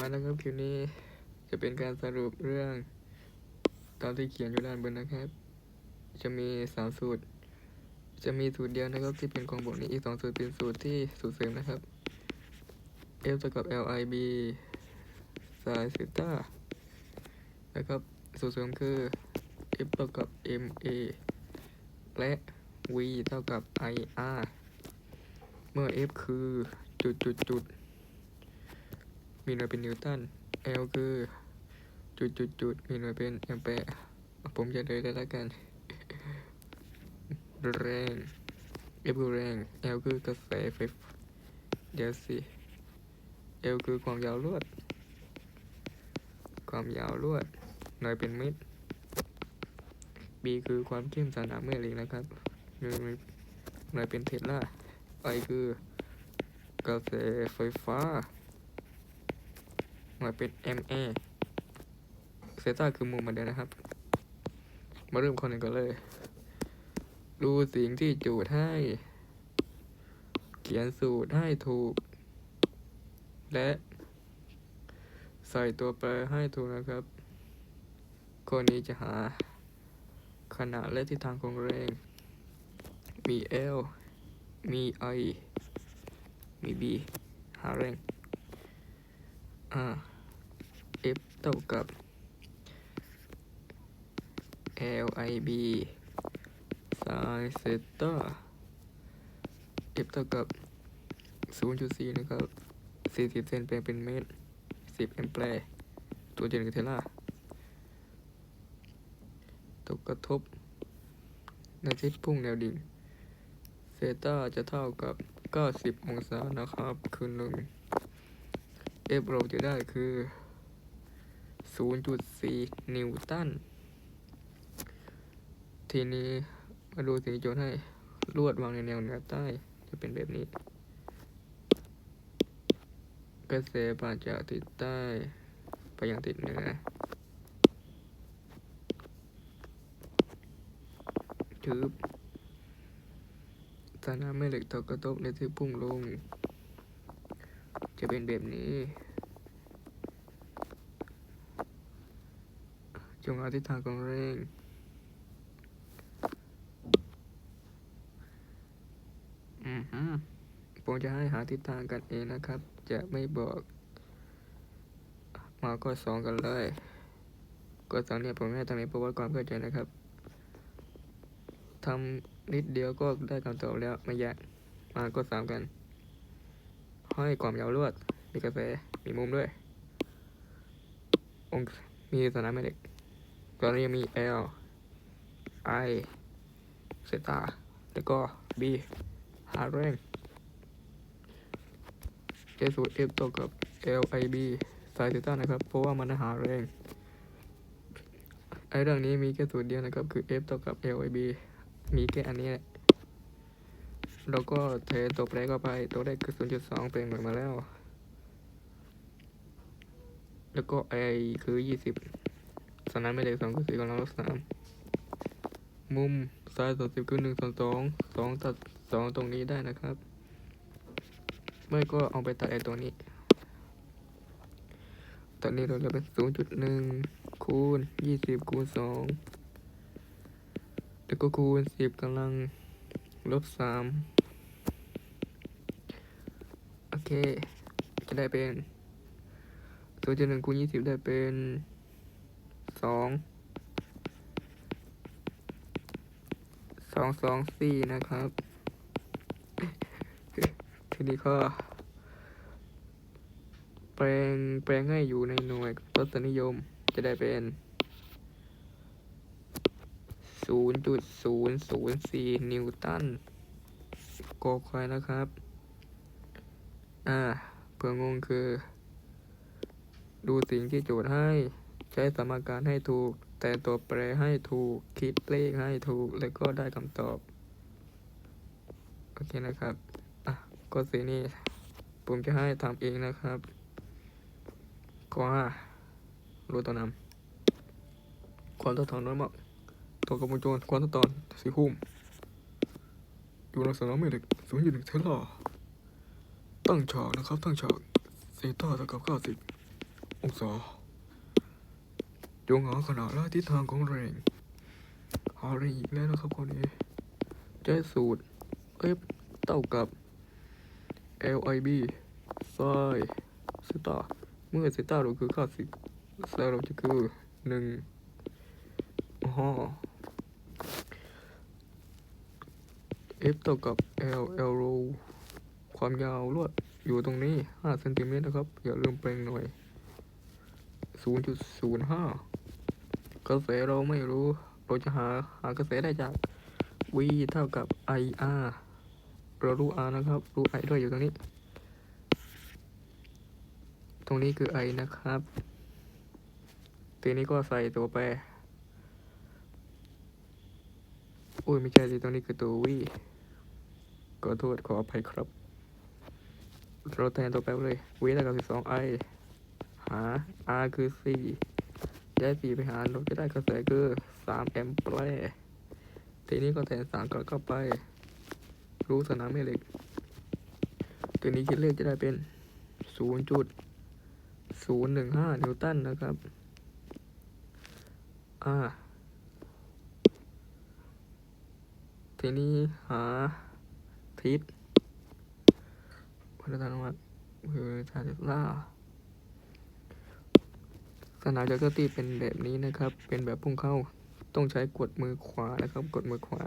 มาแล้วครับคลิปนี้จะเป็นการสรุปเรื่องตามที่เขียนอยู่ด้านบนนะครับ จะมีสามสูตร จะมีสูตรเดียวนะครับที่เป็นของบวกนี้อีกสองสูตรเป็นสูตรที่สูตรเสริมนะครับ F เท่ากับ L I B สายซิต้านะครับสูตรเสริมคือ F เท่ากับ M A และ V เท่ากับ I R เมื่อ F คือจุดจุดจุด มีหน่วยเป็นนิวตัน L คือจุดจุดจุดมีหน่วยเป็นแอมแปร์ผมจะเลยได้แล้วกัน แรง F คือแรง L คือกระแสไฟฟ้าเดี๋ยวสิ L คือความยาวลวด ความยาวลวด หน่วยเป็นเมตร B คือความเข้มสนามแม่เหล็กนะครับหน่วยหน่วยเป็นเทสลา I คือกระแสไฟฟ้า หน่วยเป็น MA เซต้าคือมุมเหมือนเดิมนะครับ มาเริ่มคนหนึ่งกันเลย ดูสิ่งที่จูดให้ เขียนสูตรให้ถูก และ ใส่ตัวแปรให้ถูกนะครับคนนี้จะหา ขนาดและทิศทางของแรง มี L มี I มี B หาแรง อ่า F เท่ากับ L I B ไซน์เซตา F เท่ากับ 0.4 นะครับ 40 เซนแปลงเป็นเมตร 10 แอมแปร์ตัวเจนกับเทสลาตกกระทบในทิศพุ่งแนวดิ่งเซต้าจะเท่ากับ 90 องศานะครับ คือหนึ่ง F เราจะได้คือ 0.4 นิวตัน ทีนี้มาดูสิ่งที่โจทย์ให้ลวดวางในแนวเหนือใต้ จะเป็นแบบนี้ กระแสผ่านจากทิศใต้ไปยังทิศเหนือทึบสนามแม่เหล็กตกกระทบในที่พุ่งลง จะเป็นแบบนี้ จงหาทิศทางของแรงอือฮึผมจะให้หาทิศทางกันเองนะครับ จะไม่บอก มาข้อสองกันเลยข้อสองเนี่ยผมให้ทำเองเพราะว่าความเข้าใจนะครับทำนิดเดียวก็ได้คำตอบแล้วไม่ยากมาข้อสามกันให้ความยาวลวด มีกระแสมีมุมด้วย องค์มีสนามแม่เหล็ก ตอนนี้ยังมี L I เซตาแล้วก็ B หาแรงเจสูตร F เท่ากับ L I B สายเซตานะครับ เพราะว่ามันหาแรงไอเรื่องนี้มีแค่สูตรเดียวนะครับ คือ F เท่ากับ L I B มีแค่อันนี้แหละแล้วก็เทตัวแปรเข้าไปตัวแรกคือ 0.2 เปลี่ยนหน่วยมาแล้ว แล้วก็ I คือ 20 สนามไม่เหล็กสองคือสี่กำลังลบสามมุมซ้ายส่วนสิบคือหนึ่งส่วนสองสองตัดสองตรงนี้ได้นะครับ ไม่ก็เอาไปตัดไอ้ตรงนี้ตอนนี้เราจะเป็นศูนย์จุดหนึ่งคูณยี่สิบคูณสองแล้วก็คูณสิบกำลังลบสามโอเค จะได้เป็นศูนย์จุดหนึ่งคูณยี่สิบได้เป็น สองสองสองสี่นะครับ ทีนี้ก็ แปลงแปลงให้อยู่ในหน่วยทศนิยมจะได้เป็นศูนย์จุดศูนย์ศูนย์สี่นิวตันกอควายนะครับ อ่าเพื่องงคือ ดูสิ่งที่โจทย์ให้ ใช้สมการให้ถูก แต่ตัวแปรให้ถูก คิดเลขให้ถูก แล้วก็ได้คำตอบ โอเคนะครับ อะก็สีนี้ ผมจะให้ทำเองนะครับข้อห้ารูตัวนำความต้านทานน้อยมากต่อกับวงจรความต้านทานสี่คุ้มอยู่ลักษณะไม่เหล็กสูงอยู่หนึ่งเทสลาตั้งฉากนะครับ ตั้งฉากเซต้าเท่ากับเก้าสิบองศา จงหาขนาดและทิศทางของแรงหาแรงอีกแล้วนะครับข้อนี้ใช้สูตร F เท่ากับ LIB ไซสตาเมื่อเซตาเราคือค่าสิไซเราจะคือหนึ่งห้า F เท่ากับ L L row ความยาวลวดอยู่ตรงนี้ 5 เซนติเมตรนะครับ อย่าลืมแปลงหน่อย 0.05 กระแสเราไม่รู้ เราจะหาหากระแสได้จาก V เท่ากับ IR เรารู้ R นะครับ รู้ I ด้วยอยู่ตรงนี้ ตรงนี้คือ I นะครับทีนี้ก็ใส่ตัวแปรอุ้ยไม่ใช่สิตรงนี้คือตัว V ขอโทษขออภัยครับ เราแทนตัวแปรเลย V เท่ากับ 12 I หา R คือ 4 ย้าย4ไปหารเราจะได้กระแสคือ3แอมแปร์ทีนี้ก็แทน3กลับเข้าไป รู้สนามแม่เหล็กตัวนี้คิดเลขจะได้เป็น0.015นิวตันนะครับ อ่า ทีนี้หาทิศพัฒนาวัตคือทาเทสลาส นามจากรตีเป็นแบบนี้นะครับ เป็นแบบพุ่งเข้า ต้องใช้กดมือขวานะครับ กดมือขวา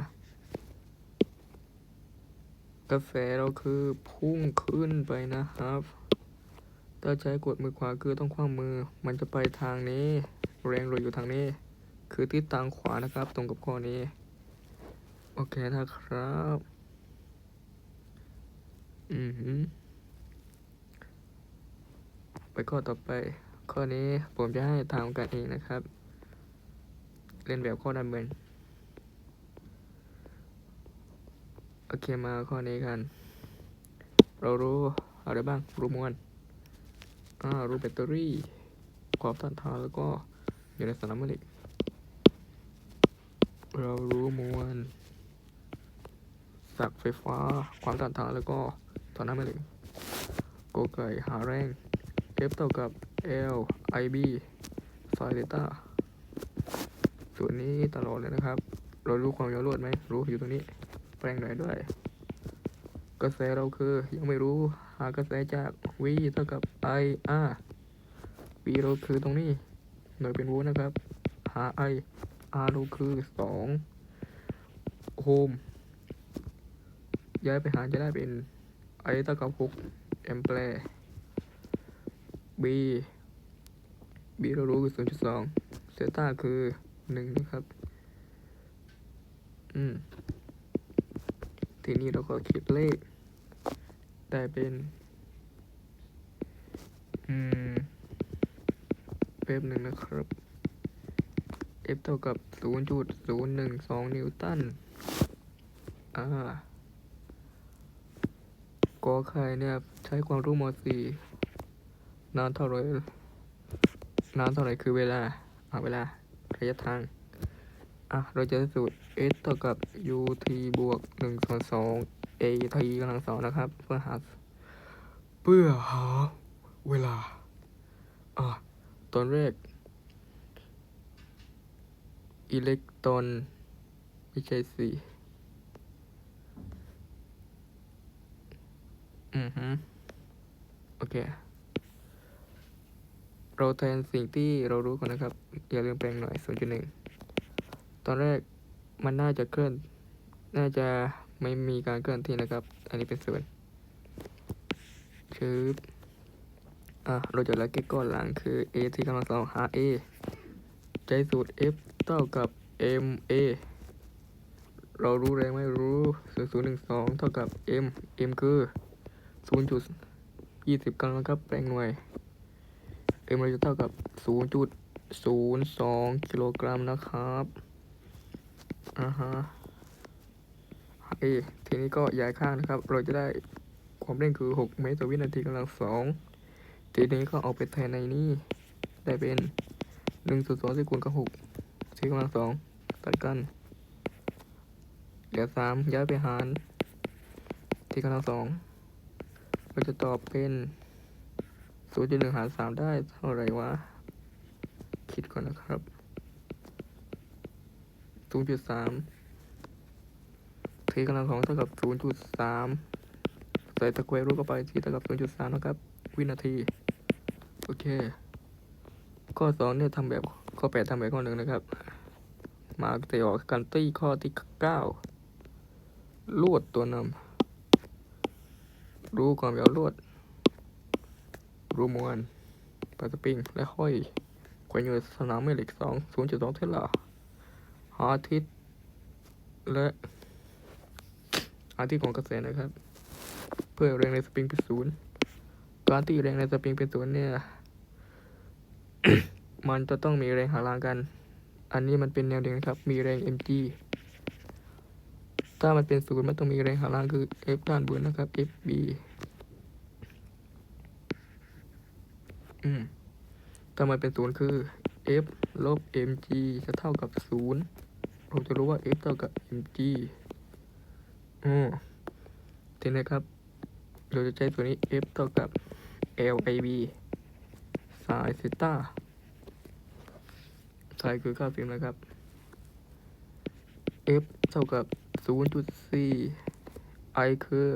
กระแสเราคือพุ่งขึ้นไปนะครับ ถ้าใช้กดมือขวาคือต้องคว้างมือ มันจะไปทางนี้ แรงเราอยู่ทางนี้ คือทิศทางขวานะครับ ตรงกับข้อนี้ โอเคนะครับ อือหือไปข้อต่อไป ข้อนี้ผมจะให้ทำกันเองนะครับ เล่นแบบข้อดันเบิลโอเคมาข้อนี้กัน เรารู้อะไรบ้าง รู้มวลอ่ารู้แบตเตอรี่ความต้านทานแล้วก็อยู่ในสนามแม่เหล็กเรารู้มวลสักไฟฟ้า ความต้านทานแล้วก็สนามแม่เหล็กโกไก่หาแรง F เท่ากับ L IB ซอยเดต้าส่วนนี้ตลอดเลยนะครับ เรารู้ความยาวลวดไหม รู้อยู่ตรงนี้ แปลงหน่อยด้วย กระแสเราคือยังไม่รู้ หากระแสจาก V เท่ากับ IR V เราคือตรงนี้ หน่วยเป็นโวลต์นะครับ หา I R เราคือ2โอห์มย้ายไปหารจะได้เป็น I เท่ากับ6แอมแปร์ B B เรารู้คือ0.2เซต้าคือ1นะครับ อืม ทีนี้เราก็คิดเลขได้เป็น อืมเป๊บหนึ่งนะครับ F เท่ากับ 0.012 นิวตัน อ่ากอไข่เนี่ย ใช้ความรู้ม .4 นานเท่าไรนานเท่าไรคือเวลาอ่าเวลาระยะทาง อะ เราจะสูตร s เท่ากับ ut บวก1ส่วน2 at กำลังสองนะครับ เพื่อหา เพื่อหาเวลา อะ ตอนแรก อิเล็กตรอนไม่ใช่สิอือฮึโอเค เราแทนสิ่งที่เรารู้ก่อนนะครับ อย่าลืมแปลงหน่อย 0.1 ตอนแรกมันน่าจะเคลื่อน น่าจะไม่มีการเคลื่อนที่นะครับ อันนี้เป็นส่วนชืบอะ เราจะละเก็ตก้อนหลังคือ a ที่กำลังสองหา a ใช้สูตร f เท่ากับ m a เรารู้แรงไม่รู้ 0012 เท่ากับ m m คือ 0.20กำลังครับแปลงหน่วย m เราจะเท่ากับ 0.02 กิโลกรัมนะครับอ่าฮะเอทีนี้ก็ย้ายข้างนะครับ เราจะได้ความเร่งคือ 6 เมตรต่อวินาทีกำลังสองทีนี้ก็เอาไปแทนในนี้ ได้เป็น1ส่วน2ที่คูณกับ6ที่กำลังสองตัดกันเหลือ3ย้ายไปหารที่กำลังสองเราจะตอบเป็น ศูนย์จุดหนึ่งหารสามได้เท่าไหร่วะ คิดก่อนนะครับศูนย์จุดสามทีกำลังของเท่ากับศูนย์จุดสามใส่ตะแควร์รูทเข้าไปทีเท่ากับศูนย์จุดสามนะครับ วินาที โอเค ข้อสองเนี่ยทำแบบข้อแปดทำแบบข้อหนึ่งนะครับ มาเตะออกกันตี้ข้อที่เก้าลวดตัวนำรู้ความยาวลวด รูมวลปลาสปริง และห้อยแขวนอยู่ในสนามแม่เหล็กสองศูนย์จุดสองเทสลาอาทิตย์และอาทิตย์ของกระแสนะครับ เพื่อแรงในสปริงเป็นศูนย์การที่แรงในสปริงเป็นศูนย์เนี่ย มันจะต้องมีแรงหาลางกัน อันนี้มันเป็นแนวเดียวนะครับ มีแรง mg ถ้ามันเป็นศูนย์มันต้องมีแรงหาลางคือ f ด้านบนนะครับ fb อืม ถ้ามันเป็นศูนย์คือ f ลบ mg จะเท่ากับศูนย์เราจะรู้ว่า f เท่ากับ mg อืมทีนี้ครับ เราจะใช้ตัวนี้ f เท่ากับ lib สายซิต้าสายคือ90นะครับ f เท่ากับ 0.4 i คือ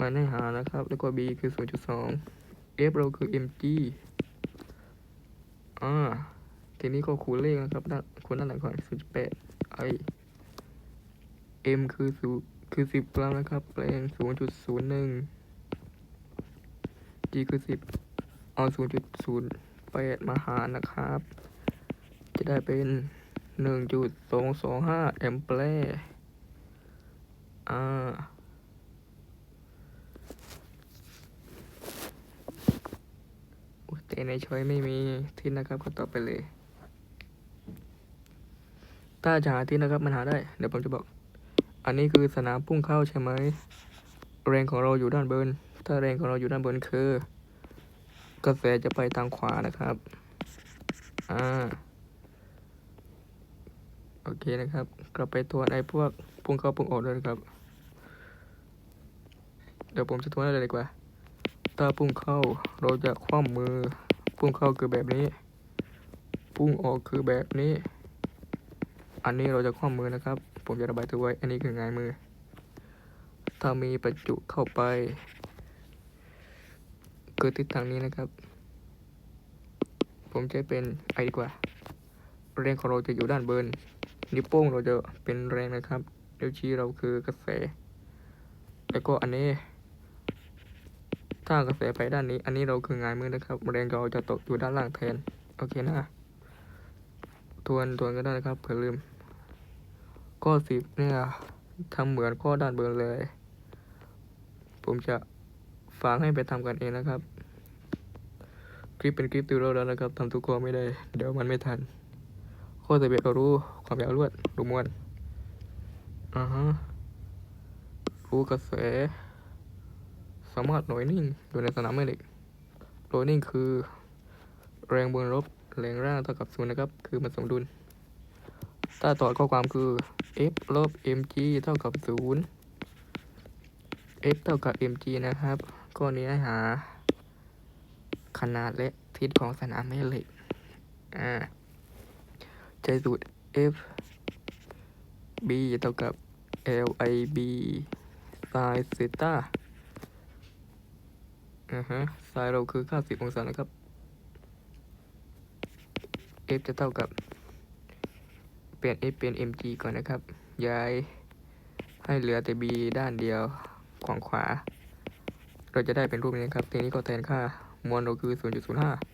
มันให้หานะครับ แล้วก็ b คือ 0.2 f เราคือ mg อ่าทีนี้ก็คูณเลขนะครับด้านคูณด้านหลังก่อนศูนย์แปดไอเอ็มคือศูคือสิบแล้วนะครับแปลงศูนย์จุดศูนย์หนึ่งจีคือสิบเอาศูนย์จุดศูนย์แปดมาหารนะครับ จะได้เป็นหนึ่งจุดสองสองห้าแอมแปร์อ่า อุ๊ย แต่ในช้อยไม่มีทิศนะครับก็ตอบไปเลย ถ้าจะหาทิศนะครับมันหาได้ เดี๋ยวผมจะบอก อันนี้คือสนามพุ่งเข้าใช่ไหม แรงของเราอยู่ด้านบน ถ้าแรงของเราอยู่ด้านบนคือ กระแสจะไปทางขวานะครับ อ่า โอเคนะครับ กลับไปทวนไอ้พวกพุ่งเข้าพุ่งออกด้วยนะครับ เดี๋ยวผมจะทวนอะไรดีกว่า ถ้าพุ่งเข้าเราจะคว่ำมือ พุ่งเข้าคือแบบนี้ พุ่งออกคือแบบนี้ อันนี้เราจะคว่ำมือนะครับ ผมจะระบายตัวไว้ อันนี้คือหงายมือ ถ้ามีประจุเข้าไป คือทิศทางนี้นะครับ ผมจะเป็นไอดีกว่า แรงของเราจะอยู่ด้านบนนิ้วโป้งเราจะเป็นแรงนะครับนิ้วชี้เราคือกระแส แล้วก็อันนี้ ถ้ากระแสไปด้านนี้ อันนี้เราคืองายมือนะครับแรงเราจะตกอยู่ด้านล่างแทน โอเคนะ ทวนทวนก็ได้นะครับเผื่อลืม ข้อสิบเนี่ยทำเหมือนข้อด้านบนเลย ผมจะฝากให้ไปทำกันเองนะครับ คลิปเป็นคลิปติวเราแล้วนะครับทำทุกข้อไม่ได้ เดี๋ยวมันไม่ทัน ข้อสิบเอ็ดเรารู้ความยาวลวดรูมวลอ่าฮะรู้กระแส สามารถหน่วยนิ่งอยู่ในสนามแม่เหล็กโดยนิ่งคือ แรงบนลบแรงล่างเท่ากับศูนย์นะครับ คือมันสมดุล ถ้าต่อข้อความคือ f ลบ mg เท่ากับศูนย์ f เท่ากับ mg นะครับข้อนี้ให้หา ขนาดและทิศของสนามแม่เหล็ก อ่าใช้สูตร f b เท่ากับ lib sin เซต้า อ่าฮะ sin เราคือ90องศานะครับ f จะเท่ากับ เปลี่ยน f เป็น mg ก่อนนะครับ ย้ายให้เหลือแต่ b ด้านเดียวของขวา เราจะได้เป็นรูปนี้ครับ ทีนี้ก็แทนค่ามวลเราคือ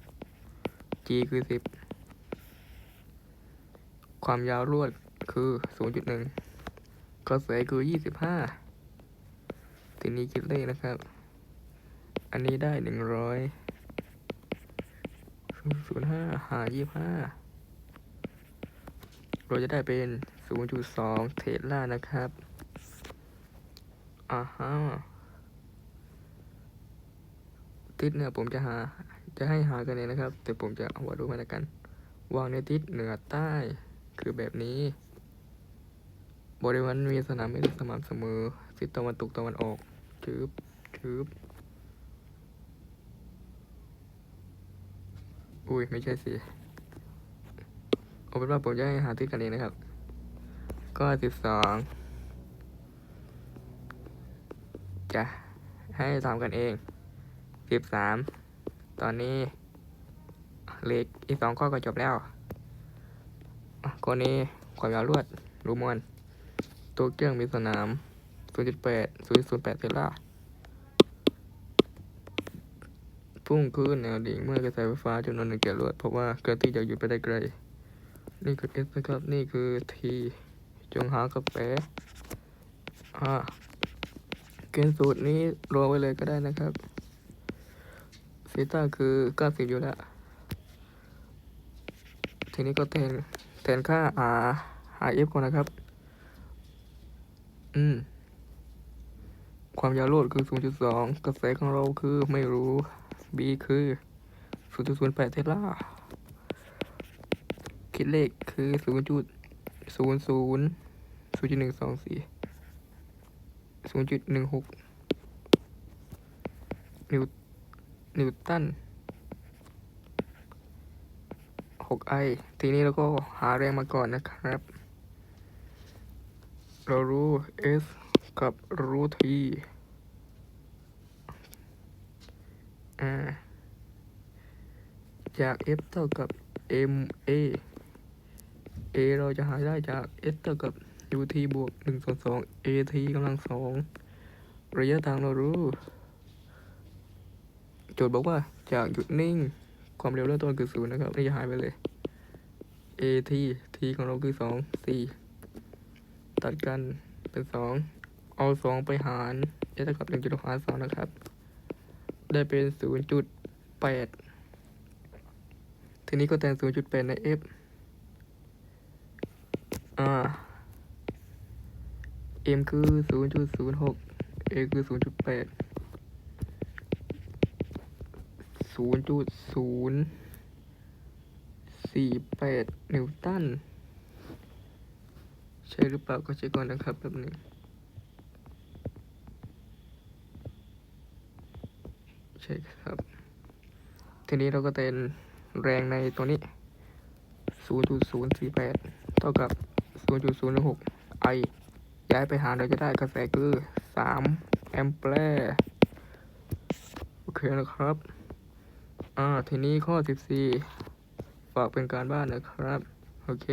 0.05 g คือ 10 ความยาวลวดคือ 0.1กระแสคือ 25 ทีนี้คิดเลขนะครับ อันนี้ได้100 0.05หา25เราจะได้เป็น0.2เทสลานะครับ อ่าฮะทิศเนี่ยผมจะหา จะให้หากันเองนะครับ แต่ผมจะเอาวัดรูปมาแล้วกัน วางในทิศเหนือใต้คือแบบนี้ บริเวณมีสนามไม่ได้สม่ำเสมอทิศตะวันตกตะวันออกชืบชืบ อุ้ยไม่ใช่สิเอาเป็นว่าผมจะให้หาที่กันเองนะครับ ก็สิบสองจะให้ทำกันเองสิบสามตอนนี้เล็กอีกสองข้อก็จบแล้วอะข้อนี้ความยาวลวดรูมวนตัวเครื่องมีสนาม0.8 0.8เทสลา พุ่งขึ้นแนวดิ่งเมื่อกระแสไฟฟ้าจำนวนหนึ่งแก่ลวดเพราะว่าเคลื่อนที่จะหยุดไปได้ไกล นี่คือ S นะครับ นี่คือ T จงหากาแฟอ่าเกณฑ์สูตรนี้รอไว้เลยก็ได้นะครับซีต้าคือ 90 อยู่แล้ว ทีนี้ก็แทนแทนค่า R R F ก่อนนะครับ อืม ความยาวโลดคือ 0.2 กระแสของเราคือไม่รู้ B คือ0.08เทสลาคิดเลขคือ0.00 0 0 1 2 4 0.16 นิวนิวตัน6ไอทีนี้เราก็หาแรงมาก่อนนะครับ เรารู้ S กับรู้ T อ่าจาก F เท่ากับ MA A เราจะหาได้จาก S เท่ากับ UT บวก1ส่วน2 AT กำลังสองระยะทางเรารู้ โจทย์บอกว่าจากหยุดนิ่ง ความเร็วเริ่มต้นคือศูนย์นะครับ นี่จะหายไปเลย AT T ของเราคือ 2 4 ตัดกันเป็น 2 เอา 2 ไปหาร S เท่ากับ1จุดหาร2นะครับ ได้เป็น 0.8 ทีนี้ก็แทน 0.8 ใน F อ่า M คือ 0.06 A คือ 0.8 0.048 นิวตัน ใช่หรือเปล่าก็เช็คก่อนนะครับแป๊บหนึงใช่ครับ ทีนี้เราก็เต้นแรงในตัวนี้ 0.048 เท่ากับ 0.016ไอย้ายไปหารเราจะได้กระแสคือ 3 แอมแปร์โอเคนะครับ อ่า ทีนี้ข้อ 14 ฝากเป็นการบ้านนะครับ โอเค